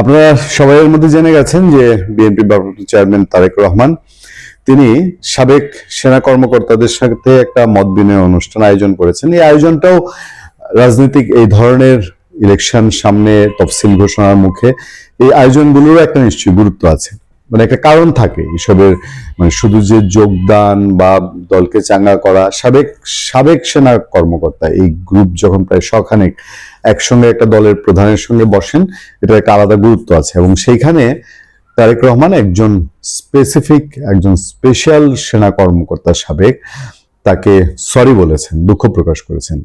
আপনারা সবাই এর মধ্যে জেনে গেছেন যে বিএনপি ভারপ্রাপ্ত চেয়ারম্যান তারেক রহমান, তিনি সাবেক সেনা কর্মকর্তাদের সাথে একটা মত বিনিময় অনুষ্ঠান আয়োজন করেছেন। এই আয়োজনটাও রাজনৈতিক এই ধরনের ইলেকশন সামনে তফসিল ঘোষণার মুখে এই আয়োজনগুলোরও একটা নিশ্চয়ই গুরুত্ব আছে। মানে একটা কারণ থাকে এসবের মানে শুধু যে যোগদান বা দলকে চাঙ্গা করা, সাবেক সাবেক সেনা কর্মকর্তা এই গ্রুপ যখন প্রায় শখানেক একসঙ্গে একটা দলের প্রধানের সঙ্গে বসেন এটা একটা আলাদা গুরুত্ব আছে এবং সেইখানে তারেক রহমান একজন স্পেসিফিক একজন স্পেশাল সেনা কর্মকর্তা সাবেক, তাকে সরি বলেছেন, দুঃখ প্রকাশ করেছেন।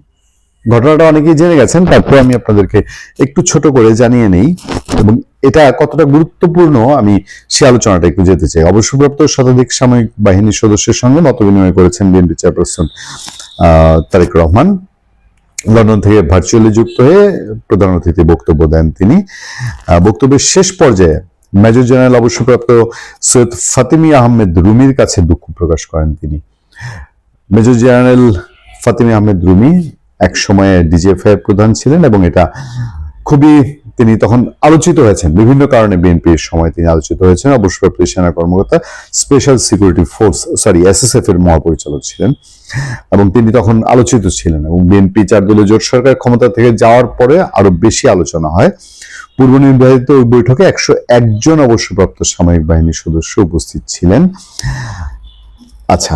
ঘটনাটা অনেকেই জেনে গেছেন, তারপর আমি আপনাদেরকে একটু ছোট করে জানিয়ে নেই এবং এটা কতটা গুরুত্বপূর্ণ আমি সে আলোচনাটা একটু যেতে চাই। অবসরপ্রাপ্ত শতাধিক সামরিক বাহিনীর সদস্যের সঙ্গে মত বিনিময় করেছেন BNP chairperson Tarique Rahman. London থেকে ভার্চুয়ালি যুক্ত হয়ে প্রধান অতিথি বক্তব্য দেন তিনি। বক্তব্যের শেষ পর্যায়ে মেজর জেনারেল অবসরপ্রাপ্ত সৈয়দ ফাতিমি আহমেদ রুমির কাছে দুঃখ প্রকাশ করেন তিনি। মেজর জেনারেল ফাতিমি আহমেদ রুমি এক সময়ে ডিজিএফআই প্রধান ছিলেন এবং এটা খুবই তিনি তখন আলোচিত হয়েছেন। বিভিন্ন কারণে বিএনপির সময় তিনি আলোচিত হয়েছেন। অবসরপ্রাপ্ত সেনা কর্মকর্তা special security force sorry SSF এর মহাপরিচালক ছিলেন এবং তিনি তখন আলোচিত ছিলেন এবং বিএনপি চার দলীয় জোট সরকার ক্ষমতা থেকে যাওয়ার পরে আরও বেশি আলোচনা হয়। পূর্ব নির্ধারিত ওই বৈঠকে একশো একজন অবসরপ্রাপ্ত সামরিক বাহিনীর সদস্য উপস্থিত ছিলেন। আচ্ছা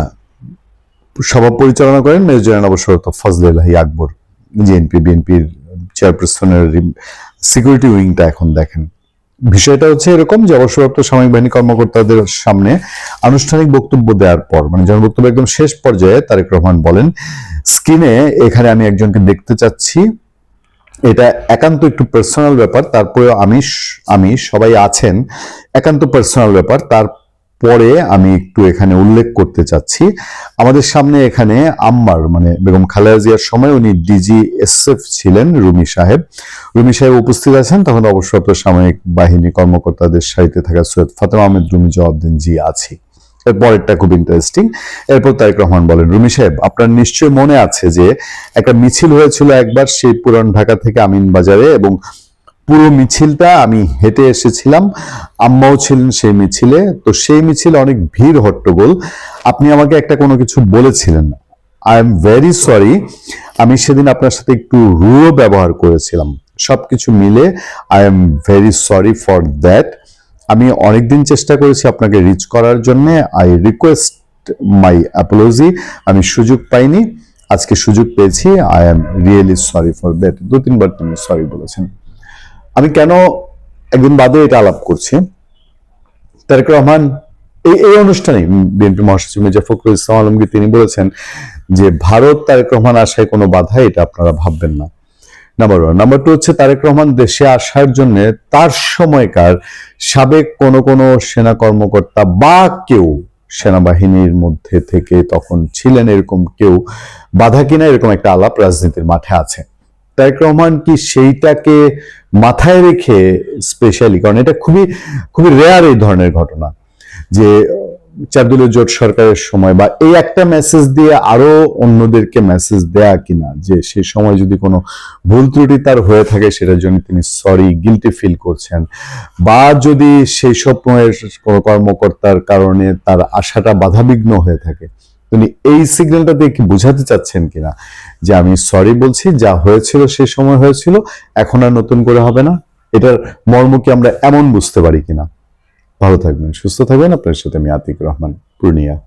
সভা পরিচালনা করেন মেজর জেনারেল অবসরপ্রাপ্ত ফজলুল্লাহি আকবর। জেএনপি বিএনপির চেয়ারপারসনের সিকিউরিটি উইংটা এখন দেখেন। বিষয়টা হচ্ছে এরকম যে অবসরপ্রাপ্ত সামরিক বাহিনী কর্মকর্তাদের সামনে আনুষ্ঠানিক বক্তব্য দেওয়ার পর মানে যখন বক্তব্য একদম শেষ পর্যায়ে তারেক রহমান বলেন, স্ক্রিনে এখানে আমি একজনকে দেখতে চাচ্ছি। এটা একান্ত একটু পার্সোনাল ব্যাপার তারপরে আমি আমি সবাই আছেন, একান্ত পার্সোনাল ব্যাপার। তারপরে আমি একটু এখানে উল্লেখ করতে চাচ্ছি। আমাদের সামনে এখানে আম্মার মানে বেগম খালেদা জিয়ার সময় উনি ডিজি এসএফ ছিলেন, রুমি সাহেব। রুমি সাহেব উপস্থিত আছেন, তখন অবসরপ্রাপ্ত সাময়িক বাহিনী কর্মকর্তাদের সারিতে থাকা সৈয়দ ফাতেমা আহমেদ রুমি জবাব দেন, জি, আছি। পরেরটা খুব ইন্টারেস্টিং এরপর তারেক রহমান বলেন, রুমি সাহেব, আপনার নিশ্চয় মনে আছে যে একটা মিছিল হয়েছিল একবার সেই পুরান ঢাকা থেকে আমিন বাজারে এবং পুরো মিছিলটা আমি হেঁটে এসেছিলাম। আম্মাও ছিলেন সেই মিছিলে, তো সেই মিছিলে অনেক ভিড় হট্টগোল। আপনি আমাকে একটা কোনো কিছু বলেছিলেন। আই এম ভেরি সরি আমি সেদিন আপনার সাথে একটু রুড়ো ব্যবহার করেছিলাম। সব কিছু মিলে I am very sorry for that আমি অনেকদিন চেষ্টা করেছি আপনাকে রিচ করার জন্য। আই রিকোয়েস্ট মাই অ্যাপোলজি আমি সুযোগ পাইনি। আজকে সুযোগ পেয়েছি। I am really sorry for that দু তিনবার তিনি সরি বলেছেন। আমি কেন একদিন বাদে এটা আলাপ করছি? তারেক রহমান, এই এই অনুষ্ঠানে বিএনপি মহাসচিব মির্জা ফখরুল ইসলাম আলমগীর তিনি বলেছেন যে ভারত তারেক রহমান আসায় কোনো বাধা, এটা আপনারা ভাববেন না। নাম্বার ওয়ান নাম্বার টু হচ্ছে তারেক রহমান দেশে আসার জন্য তার সময়কার সাবেক কোন কোন সেনা কর্মকর্তা বা কেউ সেনাবাহিনীর মধ্যে থেকে তখন ছিলেন এরকম কেউ বাধা কিনা, এরকম একটা আলাপ রাজনীতির মাঠে আছে। তারেক রহমান কি সেইটাকে মাথায় রেখে স্পেশালি কারণ এটা খুবই খুবই রেয়ার এই ধরনের ঘটনা যে চারদলীয় জোট সরকারের সময় বা এই একটা মেসেজ দিয়ে আরও অন্যদেরকে মেসেজ দেয়া কিনা, যে সেই সময় যদি কোনো ভুল ত্রুটি তার হয়ে থাকে সেটার জন্য তিনি সরি গিলটি ফিল করছেন বা যদি সেই সময়ের কোনো কর্মকর্তার কারণে তার আশাটা বাধাবিঘ্ন হয়ে থাকে। তিনি এই সিগন্যালটা দিয়ে কি বোঝাতে চাচ্ছেন কিনা? যে আমি সরি বলছি, যা হয়েছিল সে সময় হয়েছিল, এখন আর নতুন করে হবে না। এটার মর্ম কি আমরা এমন বুঝতে পারি কিনা? ভালো থাকবেন, সুস্থ থাকবেন। আপনার সাথে আমি আতিক রহমান, পূর্ণিয়া।